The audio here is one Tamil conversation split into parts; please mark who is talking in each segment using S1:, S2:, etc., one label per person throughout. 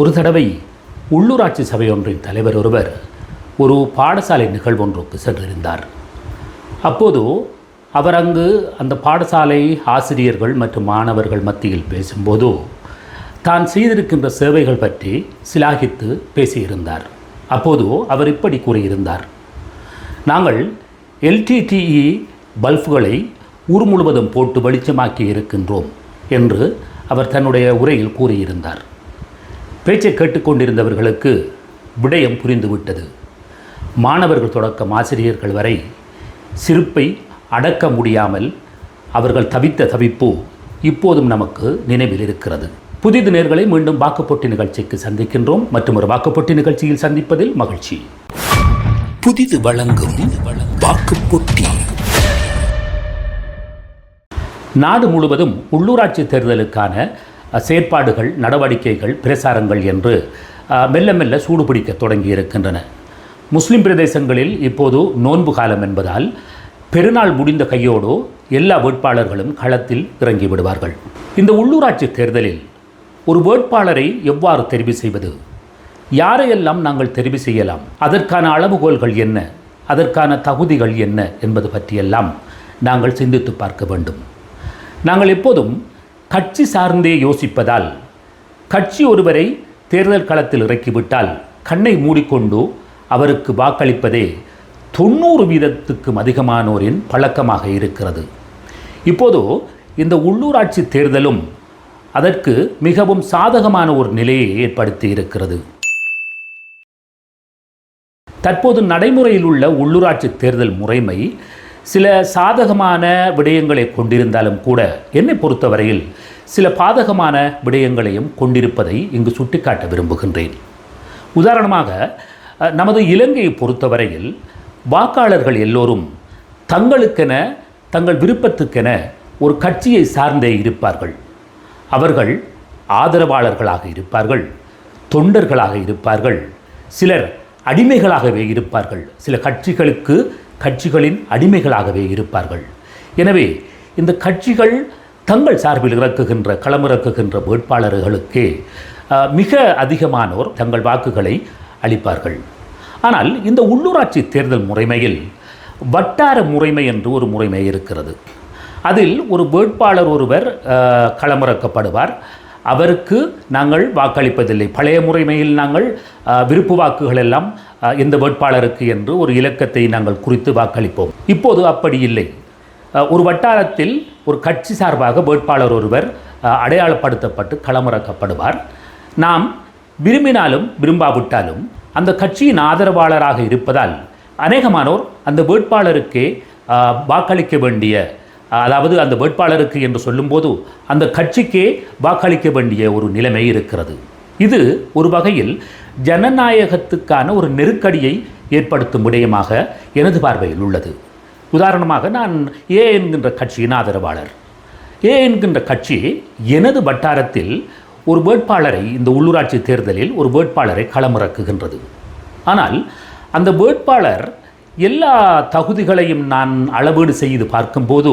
S1: ஒரு தடவை உள்ளூராட்சி சபை ஒன்றின் தலைவர் ஒருவர் ஒரு பாடசாலை நிகழ்வொன்றுக்கு சென்றிருந்தார். அப்போது அவர் அங்கு அந்த பாடசாலை ஆசிரியர்கள் மற்றும் மாணவர்கள் மத்தியில் பேசும்போது தான் செய்திருக்கின்ற சேவைகள் பற்றி சிலாகித்து பேசியிருந்தார். அப்போது அவர் இப்படி கூறியிருந்தார். நாங்கள் எல்டிடிஇ பல்புகளை ஊர் முழுவதும் போட்டு வெளிச்சமாக்கி இருக்கின்றோம் என்று அவர் தன்னுடைய உரையில் கூறியிருந்தார். பேச்சை கேட்டுக்கொண்டிருந்தவர்களுக்கு விடயம் புரிந்துவிட்டது. மாணவர்கள் தொடக்கம் ஆசிரியர்கள் வரை சிரிப்பை அடக்க முடியாமல் அவர்கள் தவித்த தவிப்பு இப்போதும் நமக்கு நினைவில் இருக்கிறது. புதிது நேர்களை மீண்டும் வாக்குப்பொட்டி நிகழ்ச்சிக்கு சந்திக்கின்றோம். மற்றும் ஒரு வாக்குப்பொட்டி நிகழ்ச்சியில் சந்திப்பதில் மகிழ்ச்சி.
S2: புதிது வழங்கும் வாக்குப்பொட்டி.
S1: நாடு முழுவதும் உள்ளூராட்சி தேர்தலுக்கான செயற்பாடுகள் நடவடிக்கைகள் பிரசாரங்கள் என்று மெல்ல மெல்ல சூடுபிடிக்க தொடங்கி இருக்கின்றன. முஸ்லிம் பிரதேசங்களில் இப்போது நோன்பு காலம் என்பதால் பெருநாள் முடிந்த கையோடு எல்லா வேட்பாளர்களும் களத்தில் இறங்கி விடுவார்கள். இந்த உள்ளூராட்சி தேர்தலில் ஒரு வேட்பாளரை எவ்வாறு தெரிவு செய்வது? யாரையெல்லாம் நாங்கள் தெரிவு செய்யலாம்? அதற்கான அளவுகோல்கள் என்ன? அதற்கான தகுதிகள் என்ன? என்பது பற்றியெல்லாம் நாங்கள் சிந்தித்து பார்க்க வேண்டும். நாங்கள் எப்போதும் கட்சி சார்ந்தே யோசிப்பதால் கட்சி ஒருவரை தேர்தல் களத்தில் இறக்கிவிட்டால் கண்ணை மூடிக்கொண்டு அவருக்கு வாக்களிப்பதே தொண்ணூறு வீதத்துக்கும் அதிகமானோரின் பழக்கமாக இருக்கிறது. இப்போது இந்த உள்ளூராட்சி தேர்தலும் அதற்கு மிகவும் சாதகமான ஒரு நிலையை ஏற்படுத்தி இருக்கிறது. தற்போது நடைமுறையில் உள்ள உள்ளூராட்சி தேர்தல் முறைமை சில சாதகமான விடயங்களை கொண்டிருந்தாலும் கூட என்னை பொறுத்தவரையில் சில பாதகமான விடயங்களையும் கொண்டிருப்பதை இங்கு சுட்டிக்காட்ட விரும்புகின்றேன். உதாரணமாக நமது இலங்கையை பொறுத்தவரையில் வாக்காளர்கள் எல்லோரும் தங்களுக்கென தங்கள் விருப்பத்துக்கென ஒரு கட்சியை சார்ந்தே இருப்பார்கள். அவர்கள் ஆதரவாளர்களாக இருப்பார்கள் தொண்டர்களாக இருப்பார்கள் சிலர் அடிமைகளாகவே இருப்பார்கள். சில கட்சிகளுக்கு கட்சிகளின் அடிமைகளாகவே இருப்பார்கள். எனவே இந்த கட்சிகள் தங்கள் சார்பில் இறக்குகின்ற களமிறக்குகின்ற வேட்பாளர்களுக்கே மிக அதிகமானோர் தங்கள் வாக்குகளை அளிப்பார்கள். ஆனால் இந்த உள்ளூராட்சி தேர்தல் முறைமையில் வட்டார முறைமை என்று ஒரு முறைமை இருக்கிறது. அதில் ஒரு வேட்பாளர் ஒருவர் களமிறக்கப்படுவார். அவருக்கு நாங்கள் வாக்களிப்பதில்லை. பழைய முறைமையில் நாங்கள் விருப்பு வாக்குகள் எல்லாம் இந்த வேட்பாளருக்கு என்று ஒரு இலக்கத்தை நாங்கள் குறித்து வாக்களிப்போம். இப்போது அப்படி இல்லை. ஒரு வட்டாரத்தில் ஒரு கட்சி சார்பாக வேட்பாளர் ஒருவர் அடையாளப்படுத்தப்பட்டு களமிறக்கப்படுவார். நாம் விரும்பினாலும் விரும்பாவிட்டாலும் அந்த கட்சியின் ஆதரவாளராக இருப்பதால் அநேகமானோர் அந்த வேட்பாளருக்கே வாக்களிக்க வேண்டிய அதாவது அந்த வேட்பாளருக்கு என்று சொல்லும்போது அந்த கட்சிக்கே வாக்களிக்க வேண்டிய ஒரு நிலைமை இருக்கிறது. இது ஒரு வகையில் ஜனநாயகத்துக்கான ஒரு நெருக்கடியை ஏற்படுத்தும் விடயமாக எனது பார்வையில் உள்ளது. உதாரணமாக நான் ஏ என்கின்ற கட்சியின் ஆதரவாளர். ஏ என்கின்ற கட்சி எனது வட்டாரத்தில் ஒரு வேட்பாளரை இந்த உள்ளூராட்சி தேர்தலில் ஒரு வேட்பாளரை களமிறக்குகின்றது. ஆனால் அந்த வேட்பாளர் எல்லா தகுதிகளையும் நான் அளவீடு செய்து பார்க்கும்போது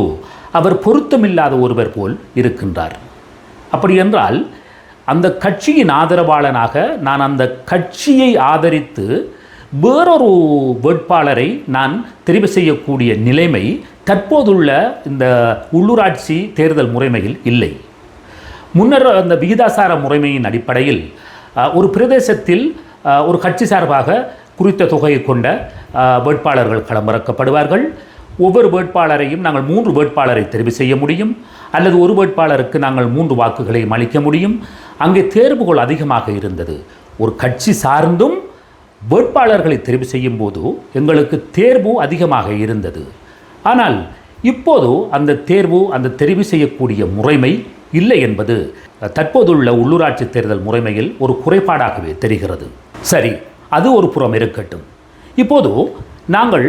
S1: அவர் பொருத்தமில்லாத ஒருவர் போல் இருக்கின்றார். அப்படி என்றால் அந்த கட்சியின் ஆதரவாளனாக நான் அந்த கட்சியை ஆதரித்து வேறொரு வேட்பாளரை நான் தெரிவு செய்யக்கூடிய நிலைமை தற்போதுள்ள இந்த உள்ளூராட்சி தேர்தல் முறைமையில் இல்லை. முன்னர் அந்த விகிதாசார முறைமையின் அடிப்படையில் ஒரு பிரதேசத்தில் ஒரு கட்சி சார்பாக குறித்த தொகையை கொண்ட வேட்பாளர்கள் களமிறக்கப்படுவார்கள். ஒவ்வொரு வேட்பாளரையும் நாங்கள் மூன்று வேட்பாளரை தெரிவு செய்ய முடியும். அல்லது ஒரு வேட்பாளருக்கு நாங்கள் மூன்று வாக்குகளையும் அளிக்க முடியும். அங்கே தேர்வுகள் அதிகமாக இருந்தது. ஒரு கட்சி சார்ந்தும் வேட்பாளர்களை தெரிவு செய்யும் போது எங்களுக்கு தேர்வு அதிகமாக இருந்தது. ஆனால் இப்போது அந்த தேர்வு அந்த தெரிவு செய்யக்கூடிய முறைமை இல்லை என்பது தற்போதுள்ள உள்ளூராட்சி தேர்தல் முறைமையில் ஒரு குறைபாடாகவே தெரிகிறது. சரி அது ஒரு புறம் இருக்கட்டும். இப்போது நாங்கள்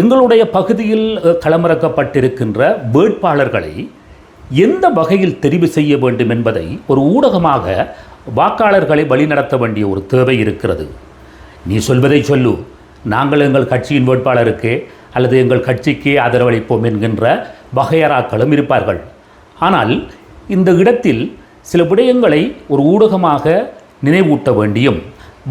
S1: எங்களுடைய பகுதியில் களமிறக்கப்பட்டிருக்கின்ற வேட்பாளர்களை எந்த வகையில் தெரிவு செய்ய வேண்டும் என்பதை ஒரு ஊடகமாக வாக்காளர்களை வழிநடத்த வேண்டிய ஒரு தேவை இருக்கிறது. நீ சொல்வதை சொல்லு. நாங்கள் எங்கள் கட்சியின் வேட்பாளருக்கே அல்லது எங்கள் கட்சிக்கே ஆதரவளிப்போம் என்கின்ற வகையறாக்களும் இருப்பார்கள். ஆனால் இந்த இடத்தில் சில விடயங்களை ஒரு ஊடகமாக நினைவூட்ட வேண்டியும்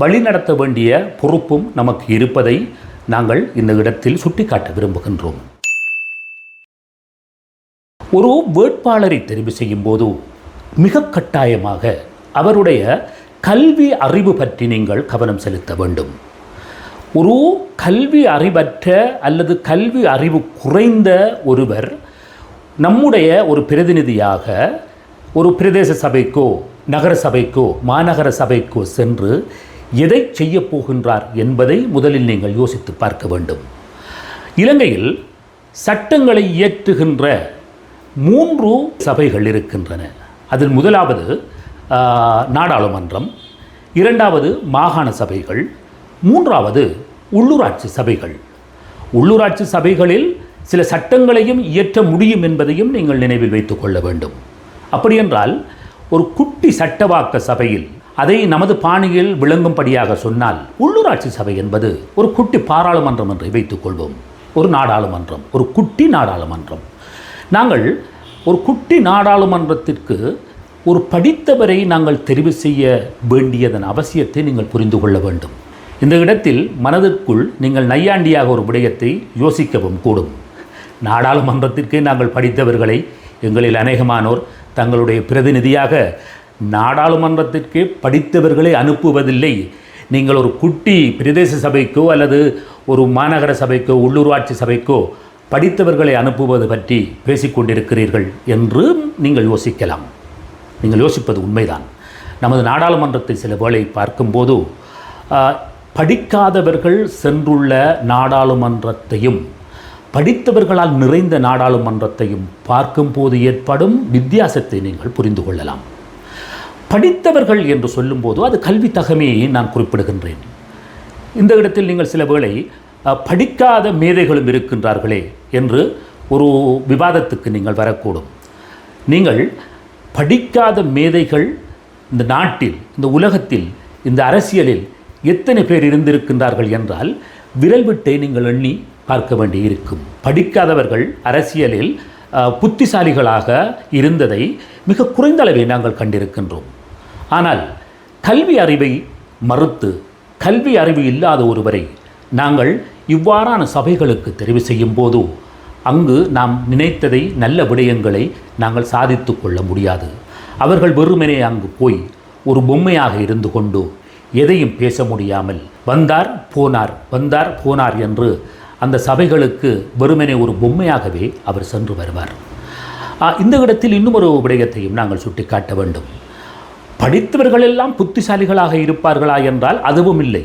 S1: வழிநடத்த வேண்டிய பொறுப்பும் நமக்கு இருப்பதை நாங்கள் இந்த இடத்தில் சுட்டிக்காட்ட விரும்புகின்றோம். ஒரு வேட்பாளரை தெரிவு செய்யும் போது மிக கட்டாயமாக அவருடைய கல்வி அறிவு பற்றி நீங்கள் கவனம் செலுத்த வேண்டும். ஒரு கல்வி அறிவற்ற அல்லது கல்வி அறிவு குறைந்த ஒருவர் நம்முடைய ஒரு பிரதிநிதியாக ஒரு பிரதேச சபைக்கோ நகர சபைக்கோ மாநகர சபைக்கோ சென்று எதை செய்ய போகின்றார் என்பதை முதலில் நீங்கள் யோசித்து பார்க்க வேண்டும். இலங்கையில் சட்டங்களை இயற்றுகின்ற மூன்று சபைகள் இருக்கின்றன. அதில் முதலாவது நாடாளுமன்றம் இரண்டாவது மாகாண சபைகள் மூன்றாவது உள்ளூராட்சி சபைகள். உள்ளூராட்சி சபைகளில் சில சட்டங்களையும் இயற்ற முடியும் என்பதையும் நீங்கள் நினைவில் வைத்துக் கொள்ள வேண்டும். அப்படியென்றால் ஒரு குட்டி சட்டவாக்க சபையில் அதை நமது பாணியில் விளங்கும்படியாக சொன்னால் உள்ளூராட்சி சபை என்பது ஒரு குட்டி பாராளுமன்றம் என்று வைத்துக் கொள்வோம். ஒரு நாடாளுமன்றம் ஒரு குட்டி நாடாளுமன்றம். நாங்கள் ஒரு குட்டி நாடாளுமன்றத்திற்கு ஒரு படித்தவரை நாங்கள் தெரிவு செய்ய வேண்டியதன் அவசியத்தை நீங்கள் புரிந்து கொள்ள வேண்டும். இந்த இடத்தில் மனதிற்குள் நீங்கள் நையாண்டியாக ஒரு விடயத்தை யோசிக்கவும் கூடும். நாடாளுமன்றத்திற்கே நாங்கள் படித்தவர்களை எங்களில் அநேகமானோர் தங்களுடைய பிரதிநிதியாக நாடாளுமன்றத்திற்கே படித்தவர்களை அனுப்புவதில்லை. நீங்கள் ஒரு குட்டி பிரதேச சபைக்கோ அல்லது ஒரு மாநகர சபைக்கோ உள்ளூராட்சி சபைக்கோ படித்தவர்களை அனுப்புவது பற்றி பேசிக்கொண்டிருக்கிறீர்கள் என்று நீங்கள் யோசிக்கலாம். நீங்கள் யோசிப்பது உண்மைதான். நமது நாடாளுமன்றத்தை சில வேளை பார்க்கும்போது படிக்காதவர்கள் சென்றுள்ள நாடாளுமன்றத்தையும் படித்தவர்களால் நிறைந்த நாடாளுமன்றத்தையும் பார்க்கும்போது ஏற்படும் வித்தியாசத்தை நீங்கள் புரிந்து கொள்ளலாம். படித்தவர்கள் என்று சொல்லும்போது அது கல்வி தகமையை நான் குறிப்பிடுகின்றேன். இந்த இடத்தில் நீங்கள் சில வேளை படிக்காத மேதைகளும் இருக்கின்றார்களே என்று ஒரு விவாதத்துக்கு நீங்கள் வரக்கூடும். நீங்கள் படிக்காத மேதைகள் இந்த நாட்டில் இந்த உலகத்தில் இந்த அரசியலில் எத்தனை பேர் இருந்திருக்கின்றார்கள் என்றால் விரல் விட்டை நீங்கள் எண்ணி பார்க்க வேண்டியிருக்கும். படிக்காதவர்கள் அரசியலில் புத்திசாலிகளாக இருந்ததை மிக குறைந்த அளவை நாங்கள் கண்டிருக்கின்றோம். ஆனால் கல்வி அறிவை மறுத்து கல்வி அறிவு இல்லாத ஒருவரை நாங்கள் இவ்வாறான சபைகளுக்கு தெரிவு செய்யும் போது அங்கு நாம் நினைத்ததை நல்ல விடயங்களை நாங்கள் சாதித்து கொள்ள முடியாது. அவர்கள் வெறுமனே அங்கு போய் ஒரு பொம்மையாக இருந்து கொண்டு எதையும் பேச முடியாமல் வந்தார் போனார் வந்தார் போனார் என்று அந்த சபைகளுக்கு வெறுமனே ஒரு பொம்மையாகவே அவர் சென்று வருவார். இந்த இடத்தில் இன்னும் ஒரு விடயத்தையும் நாங்கள் சுட்டிக்காட்ட வேண்டும். படித்தவர்கள் எல்லாம் புத்திசாலிகளாக இருப்பார்களா என்றால் அதுவும் இல்லை.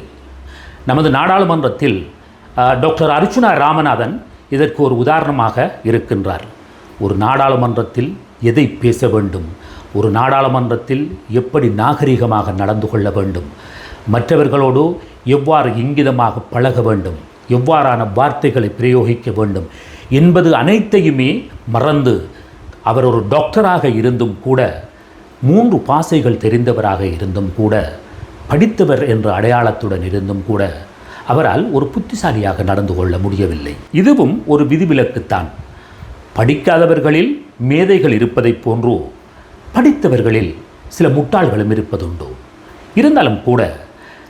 S1: நமது நாடாளுமன்றத்தில் டாக்டர் அர்ச்சுனா ராமநாதன் இதற்கு ஒரு உதாரணமாக இருக்கின்றார். ஒரு நாடாளுமன்றத்தில் எதை பேச வேண்டும்? ஒரு நாடாளுமன்றத்தில் எப்படி நாகரிகமாக நடந்து கொள்ள வேண்டும்? மற்றவர்களோடு எவ்வாறு இங்கிதமாக பழக வேண்டும்? எவ்வாறான வார்த்தைகளை பிரயோகிக்க வேண்டும்? என்பது அனைத்தையுமே மறந்து அவர் ஒரு டாக்டராக இருந்தும் கூட மூன்று பாசைகள் தெரிந்தவராக இருந்தும் கூட படித்தவர் என்ற அடையாளத்துடன் இருந்தும் கூட அவரால் ஒரு புத்திசாலியாக நடந்து கொள்ள முடியவில்லை. இதுவும் ஒரு விதிவிலக்குத்தான். படிக்காதவர்களில் மேதைகள் இருப்பதைப் போன்று படித்தவர்களில் சில முட்டாள்களும் இருப்பதுண்டு. இருந்தாலும் கூட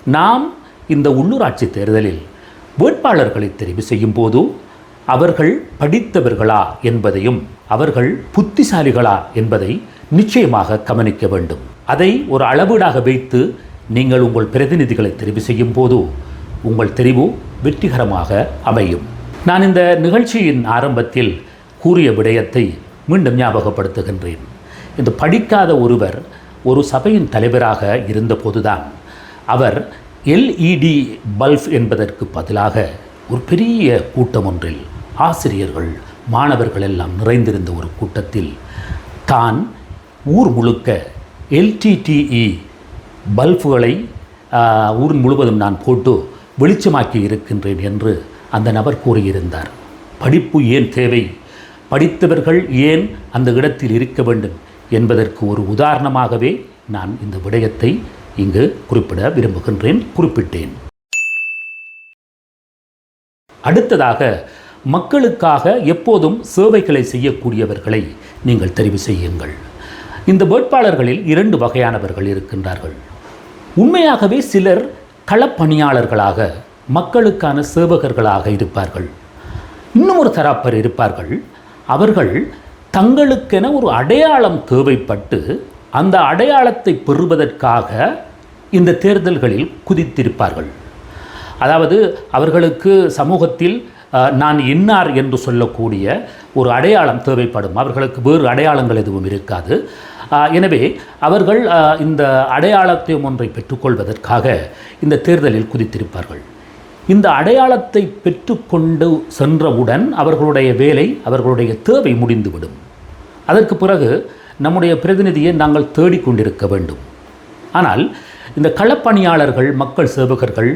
S1: நாம் இந்த உள்ளூராட்சி தேர்தலில் வேட்பாளர்களை தெரிவு செய்யும் போது அவர்கள் படித்தவர்களா என்பதையும் அவர்கள் புத்திசாலிகளா என்பதை நிச்சயமாக கவனிக்க வேண்டும். அதை ஒரு அளவீடாக வைத்து நீங்கள் உங்கள் பிரதிநிதிகளை தெரிவு செய்யும் போது உங்கள் தெரிவு வெற்றிகரமாக அமையும். நான் இந்த நிகழ்ச்சியின் ஆரம்பத்தில் கூறிய விடயத்தை மீண்டும் ஞாபகப்படுத்துகின்றேன். இந்த படிக்காத ஒருவர் ஒரு சபையின் தலைவராக இருந்தபோதுதான் அவர் எல்இடி பல்ப் என்பதற்கு பதிலாக ஒரு பெரிய கூட்டம் ஒன்றில் ஆசிரியர்கள் மாணவர்கள் எல்லாம் நிறைந்திருந்த ஒரு கூட்டத்தில் தான் ஊர் முழுக்க எல்டிடிஇ பல்புகளை ஊர் முழுவதும் நான் போட்டு வெளிச்சமாக்கி இருக்கின்றேன் என்று அந்த நபர் கூறியிருந்தார். படிப்பு ஏன் தேவை? படித்தவர்கள் ஏன் அந்த இடத்தில் இருக்க வேண்டும் என்பதற்கு ஒரு உதாரணமாகவே நான் இந்த விடயத்தை இங்கு குறிப்பிட விரும்புகின்றேன் குறிப்பிட்டேன். அடுத்ததாக மக்களுக்காக எப்போதும் சேவைகளை செய்யக்கூடியவர்களை நீங்கள் தெரிவு செய்யுங்கள். இந்த வேட்பாளர்களில் இரண்டு வகையானவர்கள் இருக்கின்றார்கள். உண்மையாகவே சிலர் களப்பணியாளர்களாக மக்களுக்கான சேவகர்களாக இருப்பார்கள். இன்னும் ஒரு தரப்பர் இருப்பார்கள். அவர்கள் தங்களுக்கென ஒரு அடையாளம் தேவைப்பட்டு அந்த அடையாளத்தை பெறுவதற்காக இந்த தேர்தல்களில் குதித்திருப்பார்கள். அதாவது அவர்களுக்கு சமூகத்தில் நான் இன்னார் என்று சொல்லக்கூடிய ஒரு அடையாளம் தேவைப்படும். அவர்களுக்கு வேறு அடையாளங்கள் எதுவும் இருக்காது. எனவே அவர்கள் இந்த அடையாளத்தையும் ஒன்றை பெற்றுக்கொள்வதற்காக இந்த தேர்தலில் குதித்திருப்பார்கள். இந்த அடையாளத்தை பெற்றுக்கொண்டு சென்றவுடன் அவர்களுடைய வேலை அவர்களுடைய தேவை முடிந்துவிடும். அதற்கு பிறகு நம்முடைய பிரதிநிதியை நாங்கள் தேடிக்கொண்டிருக்க வேண்டும். ஆனால் இந்த களப்பணியாளர்கள் மக்கள் சேவகர்கள்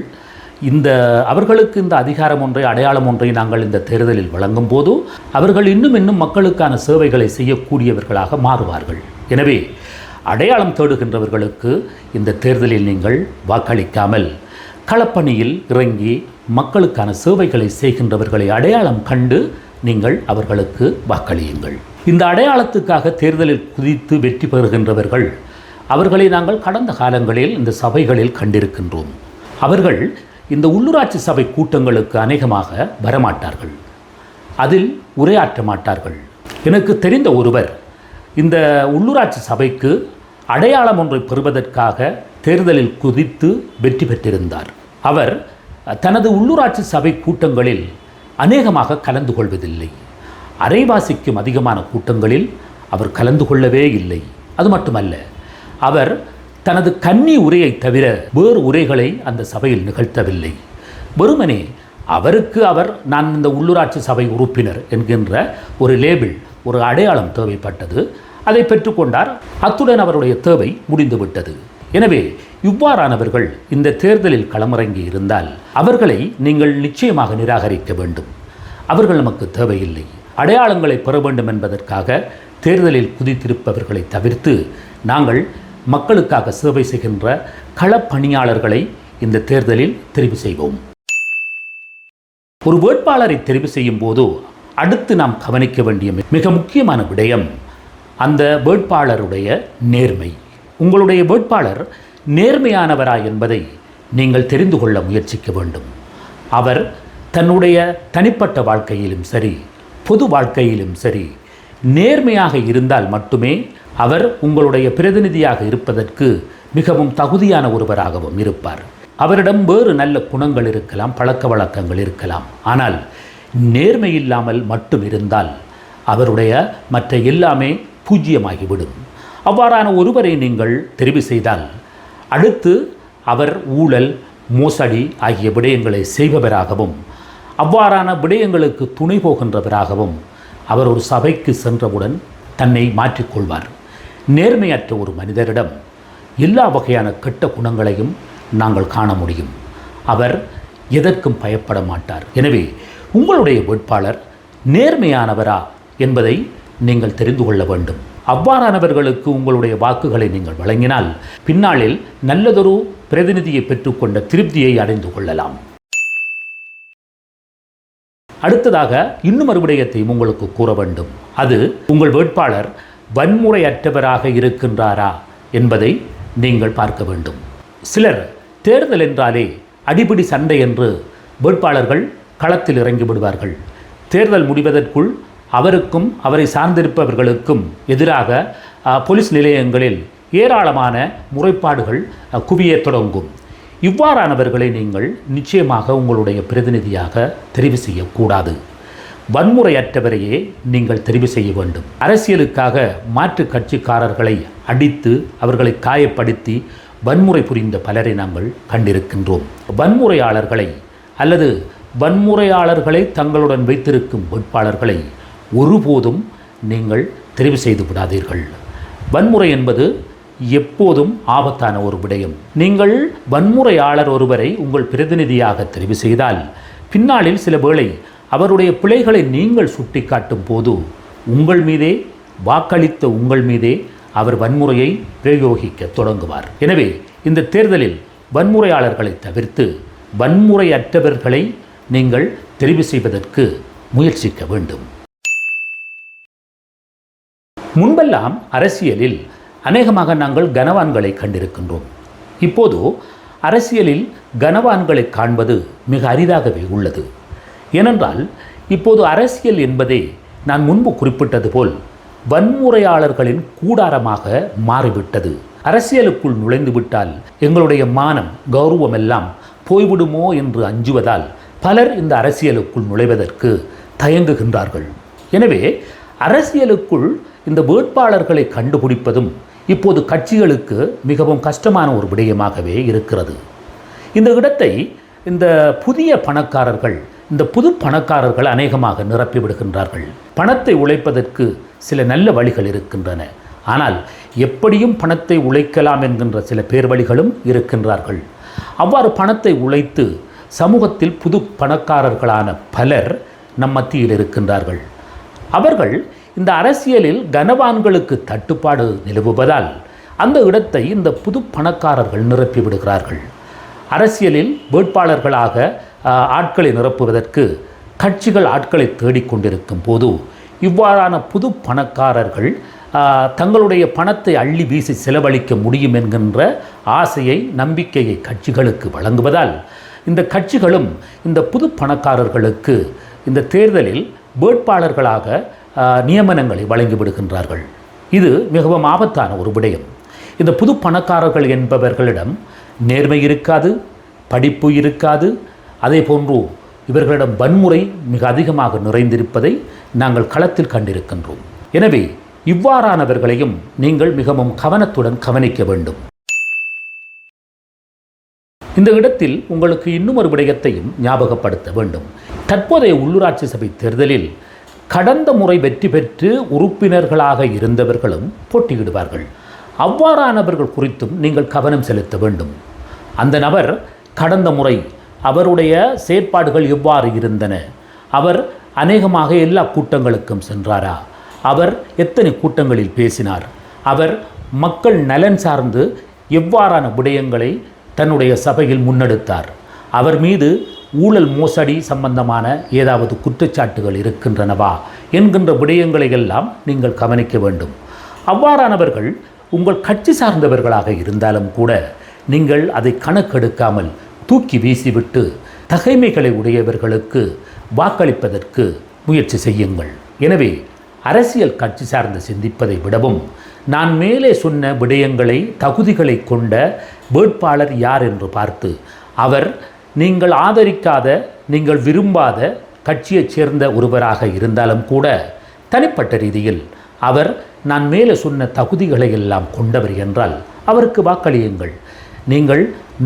S1: இந்த அவர்களுக்கு இந்த அதிகாரம் ஒன்றை அடையாளம் ஒன்றை நாங்கள் இந்த தேர்தலில் வழங்கும் போது அவர்கள் இன்னும் இன்னும் மக்களுக்கான சேவைகளை செய்யக்கூடியவர்களாக மாறுவார்கள். எனவே அடையாளம் தேடுகின்றவர்களுக்கு இந்த தேர்தலில் நீங்கள் வாக்களிக்காமல் களப்பணியில் இறங்கி மக்களுக்கான சேவைகளை செய்கின்றவர்களை அடையாளம் கண்டு நீங்கள் அவர்களுக்கு வாக்களியுங்கள். இந்த அடையாளத்துக்காக தேர்தலில் குதித்து வெற்றி பெறுகின்றவர்கள் அவர்களை நாங்கள் கடந்த காலங்களில் இந்த சபைகளில் கண்டிருக்கின்றோம். அவர்கள் இந்த உள்ளூராட்சி சபை கூட்டங்களுக்கு அநேகமாக வரமாட்டார்கள். அதில் உரையாற்ற மாட்டார்கள் எனக்கு தெரிந்த ஒருவர் இந்த உள்ளூராட்சி சபைக்கு அடையாளம் ஒன்றை பெறுவதற்காக தேர்தலில் குதித்து வெற்றி பெற்றிருந்தார். அவர் தனது உள்ளூராட்சி சபை கூட்டங்களில் அநேகமாக கலந்து கொள்வதில்லை. அரைவாசிக்கும் அதிகமான கூட்டங்களில் அவர் கலந்து கொள்ளவே இல்லை. அது மட்டுமல்ல அவர் தனது கன்னி உரையை தவிர வேறு உரைகளை அந்த சபையில் நிகழ்த்தவில்லை. வெறுமனே அவருக்கு அவர் நான் இந்த உள்ளூராட்சி சபை உறுப்பினர் என்கின்ற ஒரு லேபிள் ஒரு அடையாளம் தேவைப்பட்டது. அதை பெற்றுக்கொண்டார். அத்துடன் அவருடைய தேவை முடிந்துவிட்டது. எனவே இவ்வாறானவர்கள் இந்த தேர்தலில் களமிறங்கி இருந்தால் அவர்களை நீங்கள் நிச்சயமாக நிராகரிக்க வேண்டும். அவர்கள் நமக்கு தேவையில்லை. அடையாளங்களை பெற வேண்டும் என்பதற்காக தேர்தலில் குதித்திருப்பவர்களை தவிர்த்து நாங்கள் மக்களுக்காக சேவை செய்கின்ற களப்பணியாளர்களை இந்த தேர்தலில் தெரிவு செய்வோம். ஒரு வேட்பாளரை தெரிவு செய்யும் போது அடுத்து நாம் கவனிக்க வேண்டிய மிக முக்கியமான விடயம் அந்த வேட்பாளருடைய நேர்மை. உங்களுடைய வேட்பாளர் நேர்மையானவரா என்பதை நீங்கள் தெரிந்து கொள்ள முயற்சிக்க வேண்டும். அவர் தன்னுடைய தனிப்பட்ட வாழ்க்கையிலும் சரி பொது வாழ்க்கையிலும் சரி நேர்மையாக இருந்தால் மட்டுமே அவர் உங்களுடைய பிரதிநிதியாக இருப்பதற்கு மிகவும் தகுதியான ஒருவராகவும் இருப்பார். அவரிடம் வேறு நல்ல குணங்கள் இருக்கலாம் பழக்க வழக்கங்கள் இருக்கலாம். ஆனால் நேர்மை இல்லாமல் மட்டும் இருந்தால் அவருடைய மற்ற எல்லாமே பூஜ்ஜியமாகிவிடும் அவ்வாறான ஒருவரை நீங்கள் தெரிவு செய்தால் அடுத்து அவர் ஊழல் மோசடி ஆகிய விடயங்களை செய்பவராகவும் அவ்வாறான விடயங்களுக்கு துணை போகின்றவராகவும் அவர் ஒரு சபைக்கு சென்றவுடன் தன்னை மாற்றிக்கொள்வார். நேர்மையற்ற ஒரு மனிதரிடம் எல்லா வகையான கெட்ட குணங்களையும் நாங்கள் காண முடியும். அவர் எதற்கும் பயப்பட மாட்டார். எனவே உங்களுடைய வேட்பாளர் நேர்மையானவரா என்பதை நீங்கள் தெரிந்து கொள்ள வேண்டும். அவ்வாறானவர்களுக்கு உங்களுடைய வாக்குகளை நீங்கள் வழங்கினால் பின்னாளில் நல்லதொரு பிரதிநிதியை பெற்றுக்கொண்ட திருப்தியை அடைந்து கொள்ளலாம். அடுத்ததாக இன்னும் ஒரு விடயத்தையும் உங்களுக்கு கூற வேண்டும். அது உங்கள் வேட்பாளர் வன்முறையற்றவராக இருக்கின்றாரா என்பதை நீங்கள் பார்க்க வேண்டும். சிலர் தேர்தல் என்றாலே அடிபிடி சண்டை என்று வேட்பாளர்கள் களத்தில் இறங்கி விடுவார்கள் தேர்தல் முடிவதற்குள் அவருக்கும் அவரை சார்ந்திருப்பவர்களுக்கும் எதிராக போலீஸ் நிலையங்களில் ஏராளமான முறைப்பாடுகள் குவிய குவியத் தொடங்கும். இவ்வாறானவர்களை நீங்கள் நிச்சயமாக உங்களுடைய பிரதிநிதியாக தெரிவு செய்யக்கூடாது. வன்முறையற்றவரையே நீங்கள் தெரிவு செய்ய வேண்டும். அரசியலுக்காக மாற்று கட்சிக்காரர்களை அடித்து அவர்களை காயப்படுத்தி வன்முறை புரிந்த பலரை நாங்கள் கண்டிருக்கின்றோம். வன்முறையாளர்களை அல்லது வன்முறையாளர்களை தங்களுடன் வைத்திருக்கும் வேட்பாளர்களை ஒருபோதும் நீங்கள் தெரிவு செய்து விடாதீர்கள். வன்முறை என்பது எப்போதும் ஆபத்தான ஒரு விடயம். நீங்கள் வன்முறையாளர் ஒருவரை உங்கள் பிரதிநிதியாக தெரிவு செய்தால் பின்னாளில் சில வேளை அவருடைய பிழைகளை நீங்கள் சுட்டிக்காட்டும் போது உங்கள் மீதே வாக்களித்த உங்கள் மீதே அவர் வன்முறையை பிரயோகிக்க தொடங்குவார். எனவே இந்த தேர்தலில் வன்முறையாளர்களை தவிர்த்து வன்முறையற்றவர்களை நீங்கள் தெரிவு செய்வதற்கு முயற்சிக்க வேண்டும். முன்பெல்லாம் அரசியலில் அநேகமாக நாங்கள் கனவான்களை கண்டிருக்கின்றோம். இப்போது அரசியலில் கனவான்களை காண்பது மிக அரிதாகவே உள்ளது. ஏனென்றால் இப்போது அரசியல் என்பதே நான் முன்பு குறிப்பிட்டது போல் வன்முறையாளர்களின் கூடாரமாக மாறிவிட்டது. அரசியலுக்குள் நுழைந்துவிட்டால் எங்களுடைய மானம் கௌரவம் எல்லாம் போய்விடுமோ என்று அஞ்சுவதால் பலர் இந்த அரசியலுக்குள் நுழைவதற்கு தயங்குகின்றார்கள். எனவே அரசியலுக்குள் இந்த வேட்பாளர்களை கண்டுபிடிப்பதும் இப்போது கட்சிகளுக்கு மிகவும் கஷ்டமான ஒரு விடயமாகவே இருக்கிறது. இந்த இடத்தை இந்த புதிய பணக்காரர்கள் இந்த புது பணக்காரர்கள் அநேகமாக நிரப்பிவிடுகின்றார்கள். பணத்தை உழைப்பதற்கு சில நல்ல வழிகள் இருக்கின்றன. ஆனால் எப்படியும் பணத்தை உழைக்கலாம் என்கின்ற சில பேர் வழிகளும் இருக்கின்றார்கள். அவ்வாறு பணத்தை உழைத்து சமூகத்தில் புது பணக்காரர்களான பலர் நம் மத்தியில் இருக்கின்றார்கள். அவர்கள் இந்த அரசியலில் கனவான்களுக்கு தட்டுப்பாடு நிலவுவதால் அந்த இடத்தை இந்த புது பணக்காரர்கள் நிரப்பிவிடுகிறார்கள் அரசியலில் வேட்பாளர்களாக ஆட்களை நிரப்புவதற்கு கட்சிகள் ஆட்களை தேடிக்கொண்டிருக்கும் போது இவ்வாறான புது பணக்காரர்கள் தங்களுடைய பணத்தை அள்ளி வீசி செலவழிக்க முடியும் என்கின்ற ஆசையை நம்பிக்கையை கட்சிகளுக்கு வழங்குவதால் இந்த கட்சிகளும் இந்த புது பணக்காரர்களுக்கு இந்த தேர்தலில் வேட்பாளர்களாக நியமனங்களை வழங்கிவிடுகின்றார்கள் இது மிகவும் ஆபத்தான ஒரு விடயம். இந்த புது பணக்காரர்கள் என்பவர்களிடம் நேர்மை இருக்காது படிப்பு இருக்காது அதே போன்று இவர்களிடம் வன்முறை மிக அதிகமாக நிறைந்திருப்பதை நாங்கள் களத்தில் கண்டிருக்கின்றோம். எனவே இவ்வாறானவர்களையும் நீங்கள் மிகவும் கவனத்துடன் கவனிக்க வேண்டும். இந்த இடத்தில் உங்களுக்கு இன்னும் ஒரு விடயத்தையும் ஞாபகப்படுத்த வேண்டும். தற்போதைய உள்ளூராட்சி சபை தேர்தலில் கடந்த முறை வெற்றி பெற்று உறுப்பினர்களாக இருந்தவர்களும் போட்டியிடுவார்கள். அவ்வாறானவர்கள் குறித்தும் நீங்கள் கவனம் செலுத்த வேண்டும். அந்த நபர் கடந்த முறை அவருடைய செயற்பாடுகள் எவ்வாறு இருந்தன? அவர் அநேகமாக எல்லா கூட்டங்களுக்கும் சென்றாரா? அவர் எத்தனை கூட்டங்களில் பேசினார்? அவர் மக்கள் நலன் சார்ந்து எவ்வாறான விடயங்களை தன்னுடைய சபையில் முன்னெடுத்தார். அவர் மீது ஊழல் மோசடி சம்பந்தமான ஏதாவது குற்றச்சாட்டுகள் இருக்கின்றனவா என்கின்ற விடயங்களை எல்லாம் நீங்கள் கவனிக்க வேண்டும். அவ்வாறானவர்கள் உங்கள் கட்சி சார்ந்தவர்களாக இருந்தாலும் கூட நீங்கள் அதை கணக்கெடுக்காமல் தூக்கி வீசிவிட்டு தகைமைகளை உடையவர்களுக்கு வாக்களிப்பதற்கு முயற்சி செய்யுங்கள். எனவே அரசியல் கட்சி சார்ந்து சிந்திப்பதை விடவும் நான் மேலே சொன்ன விடயங்களை தகுதிகளை கொண்ட வேட்பாளர் யார் என்று பார்த்து அவர் நீங்கள் ஆதரிக்காத நீங்கள் விரும்பாத கட்சியைச் சேர்ந்த ஒருவராக இருந்தாலும் கூட தனிப்பட்ட ரீதியில் அவர் நான் மேலே சொன்ன தகுதிகளை எல்லாம் கொண்டவர் என்றால் அவருக்கு வாக்களியுங்கள். நீங்கள்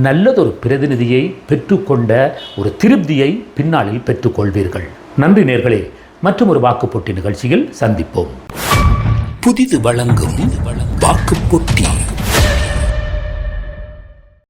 S1: நல்லதொரு பிரதிநிதியை பெற்றுக்கொண்ட ஒரு திருப்தியை பின்னாளில் பெற்றுக்கொள்வீர்கள். நன்றி நேர்களே மற்றும் ஒரு வாக்குப்போட்டி நிகழ்ச்சியில் சந்திப்போம்.
S2: புதிது வழங்கும் வாக்கு வாக்குப்பொட்டி